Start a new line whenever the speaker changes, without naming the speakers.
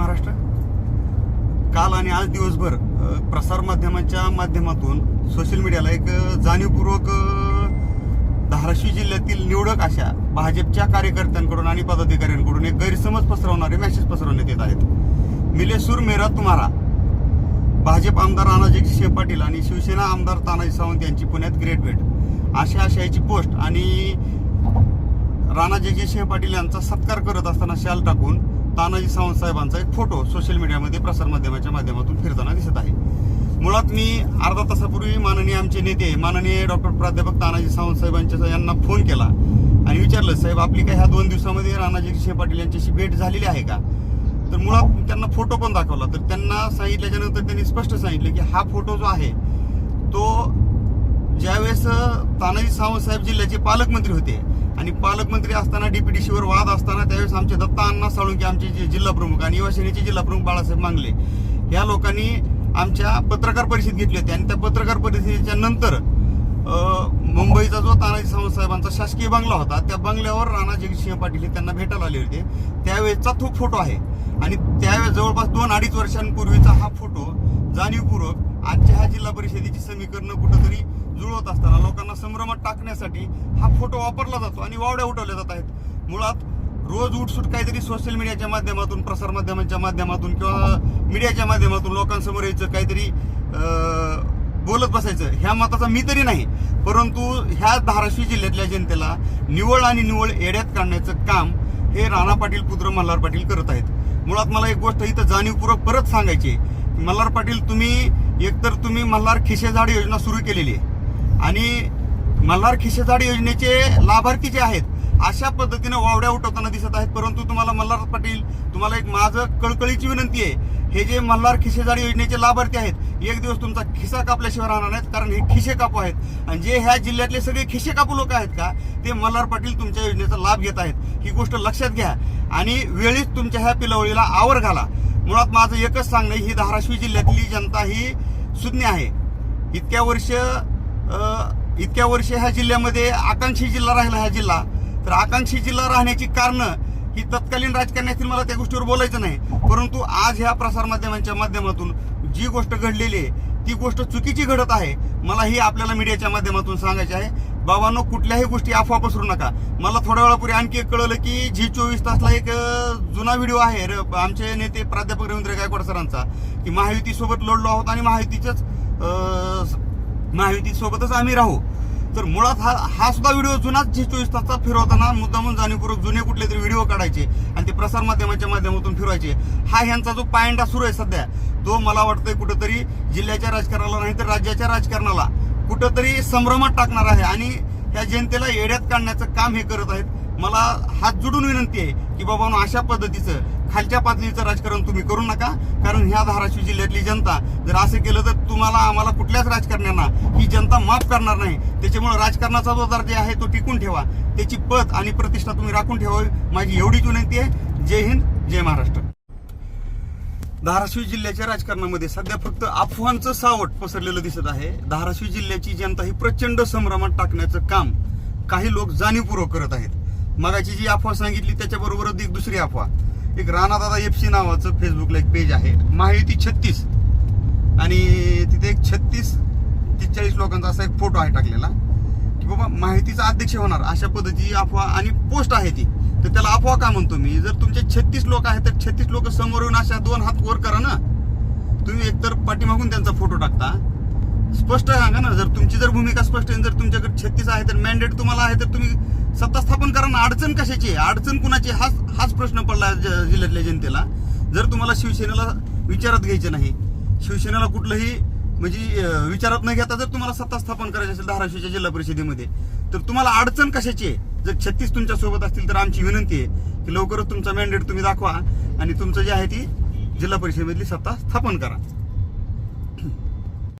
महाराष्ट्र. काल आणि आज दिवसभर प्रसार माध्यमांच्या माध्यमातून सोशल मीडियाला एक जाणीवपूर्वक धाराशिव जिल्ह्यातील निवडक अशा भाजपच्या कार्यकर्त्यांकडून आणि पदाधिकाऱ्यांकडून एक गैरसमज पसरवणारे मेसेज पसरवण्यात येत आहेत. मिलेसूर मेरा तुम्हारा. भाजप आमदार अनाजी सिंह पाटील आणि शिवसेना आमदार तानाजी सावंत यांची पुण्यात ग्रेट भेट. अशा आशयाची पोस्ट आणि राणा जगजितसिंह पाटील यांचा सत्कार करत असताना शाल टाकून तानाजी सावंत साहेबांचा एक फोटो सोशल मीडियामध्ये प्रसारमाध्यमाच्या माध्यमातून फिरताना दिसत आहे. मुळात मी अर्धा तासापूर्वी माननीय आमचे नेते माननीय डॉक्टर प्राध्यापक तानाजी सावंत साहेबांच्या यांना फोन केला आणि विचारलं साहेब आपली काय ह्या दोन दिवसामध्ये राणाजी जगजितसिंह पाटील यांच्याशी भेट झालेली आहे का? तर मुळात त्यांना फोटो पण दाखवला. तर त्यांना सांगितल्याच्या नंतर त्यांनी स्पष्ट सांगितलं की हा फोटो जो आहे तो ज्यावेळेस तानाजी सावंत साहेब जिल्ह्याचे पालकमंत्री होते. आणि पालकमंत्री असताना डीपीडीसीवर वाद असताना त्यावेळेस आमचे दत्ता अण्णा साळुंके आमचे जे जिल्हा प्रमुख आणि युवासेनेचे जिल्हा प्रमुख बाळासाहेब मांगले या लोकांनी आमच्या पत्रकार परिषद घेतली होती. आणि त्या पत्रकार परिषदेच्या नंतर मुंबईचा जो तानाजी सावंत साहेबांचा शासकीय बंगला होता त्या बंगल्यावर राणा जगजितसिंह पाटील हे त्यांना भेटायला आले होते. त्यावेळेचा तो फोटो आहे. आणि त्यावेळेस जवळपास दोन अडीच वर्षांपूर्वीचा हा फोटो जाणीवपूर्वक आजच्या ह्या जिल्हा परिषदेची समीकरणं कुठंतरी जुळवत असताना लोकांना संभ्रमात टाकण्यासाठी हा फोटो वापरला जातो आणि वावड्या उठवल्या जात आहेत. मुळात रोज उठसूट काहीतरी सोशल मीडियाच्या माध्यमातून प्रसारमाध्यमांच्या माध्यमातून किंवा मीडियाच्या माध्यमातून लोकांसमोर यायचं काहीतरी बोलत बसायचं ह्या मताचा मी तरी नाही. परंतु ह्या धाराशिव जिल्ह्यातल्या जनतेला निवळ आणि निवळ एड्यात काढण्याचं काम हे राणा पाटील पुत्र मल्हार पाटील करत आहेत. मुळात मला एक गोष्ट इथं जाणीवपूर्वक परत सांगायची आहे. मल्हार पाटील तुम्ही एकतर तुम्ही मल्हार खिशेझाड योजना सुरू केलेली आहे. आणि मल्हार खिशेजाड योजनेचे लाभार्थी जे आहेत अशा पद्धतीने वावड्या उठवताना दिसत आहेत. परंतु तुम्हाला मल्हार पाटील तुम्हाला एक माझं कळकळीची विनंती आहे. हे जे मल्हार खिशेजाड योजनेचे लाभार्थी आहेत एक दिवस तुमचा खिसा कापल्याशिवाय राहणार नाहीत कारण हे खिशे कापू आहेत. आणि जे ह्या जिल्ह्यातले सगळे खिशे कापू लोक आहेत का ते मल्हार पाटील तुमच्या योजनेचा लाभ घेत आहेत. ही गोष्ट लक्षात घ्या. आणि वेळीच तुमच्या ह्या पिलवळीला आवर घाला. मुळात माझं एकच सांगणं ही धाराशिव जिल्ह्यातली जनता ही सुज्ञ आहे. इतक्या वर्ष इतक्या वर्षी ह्या जिल्ह्यामध्ये आकांक्षी जिल्हा राहिला हा जिल्हा. तर आकांक्षी जिल्हा राहण्याची कारणं ही तत्कालीन राजकारण्यातील मला त्या गोष्टीवर बोलायचं नाही. परंतु आज ह्या प्रसारमाध्यमांच्या माध्यमातून जी गोष्ट घडलेली आहे ती गोष्ट चुकीची घडत आहे मला ही आपल्याला मीडियाच्या माध्यमातून सांगायची आहे. बाबांनो कुठल्याही गोष्टी अफवा पसरू नका. मला थोड्या वेळापूर्वी आणखी एक कळलं की झी चोवीस तासला एक जुना व्हिडिओ आहे र- आमचे नेते प्राध्यापक रवींद्र गायकवाड सरांचा की महायुतीसोबत लढलो आहोत आणि महायुतीच्याच महायुती सोबतच आम्ही राहू. तर मुळात हा हा सुद्धा व्हिडिओ जुनाच जे चोवीस तासचा फिरवताना मुद्दामून जाणीवपूर्वक जुने कुठले तरी व्हिडिओ काढायचे आणि ते प्रसार माध्यमाच्या माध्यमातून फिरवायचे. हा ह्यांचा जो पायंडा सुरू आहे सध्या तो मला वाटतंय कुठंतरी जिल्ह्याच्या राजकारणाला नाही तर राज्याच्या राजकारणाला कुठंतरी संभ्रमात टाकणार आहे आणि ह्या जनतेला येड्यात काढण्याचं काम हे करत आहेत. मला हात जोडून विनंती आहे की बाबा अशा पद्धतीचं खालच्या पातळीचं राजकारण तुम्ही करू नका. कारण ह्या धाराशिव जिल्ह्यातली जनता जर असं केलं तर तुम्हाला आम्हाला कुठल्याच राजकारण्यांना ही जनता माफ करणार नाही. त्याच्यामुळे राजकारणाचा जो दर्जा आहे तो टिकून ठेवा. त्याची पद आणि प्रतिष्ठा तुम्ही राखून ठेवावी. माझी एवढीच विनंती आहे. जय हिंद जय महाराष्ट्र. धाराशिव जिल्ह्याच्या राजकारणामध्ये सध्या फक्त अफवांचं सावट पसरलेलं दिसत आहे. धाराशिव जिल्ह्याची जनता ही प्रचंड संभ्रमात टाकण्याचं काम काही लोक जाणीवपूर्वक करत आहेत. मगाची जी अफवा सांगितली त्याच्याबरोबरच एक दुसरी अफवा. एक राणादादा एफ सी नावाचं फेसबुकला एक पेज आहे. महायुती छत्तीस. आणि तिथे एक छत्तीस चाळीस लोकांचा असा एक फोटो आहे टाकलेला की बाबा माहितीचा अध्यक्ष होणार अशा पद्धतीची अफवा आणि पोस्ट आहे ती. तर त्याला अफवा का म्हणतो मी? जर तुमचे छत्तीस लोक आहेत तर छत्तीस लोक समोर येऊन अशा दोन हात वर करा ना. तुम्ही एकतर पाठीमागून त्यांचा फोटो टाकता. स्पष्ट सांगा ना जर तुमची जर भूमिका स्पष्ट आहे जर तुमच्याकडे छत्तीस आहे तर मॅन्डेट तुम्हाला आहे तर तुम्ही सत्ता स्थापन करा ना अडचण कशाची आहे? अडचण कुणाची हाच हाच प्रश्न पडला ज- जिल्ह्यातल्या जनतेला. जर तुम्हाला शिवसेनेला विचारात घ्यायचं नाही शिवसेनेला कुठलंही म्हणजे विचारात न घेता जर तुम्हाला सत्ता स्थापन करायची असेल धाराशिवच्या जिल्हा परिषदेमध्ये तर तुम्हाला अडचण कशाची आहे? जर छत्तीस तुमच्यासोबत असतील तर आमची विनंती आहे की लवकरच तुमचा मॅन्डेट तुम्ही दाखवा आणि तुमचं जे आहे ती जिल्हा परिषदेमधली सत्ता स्थापन करा.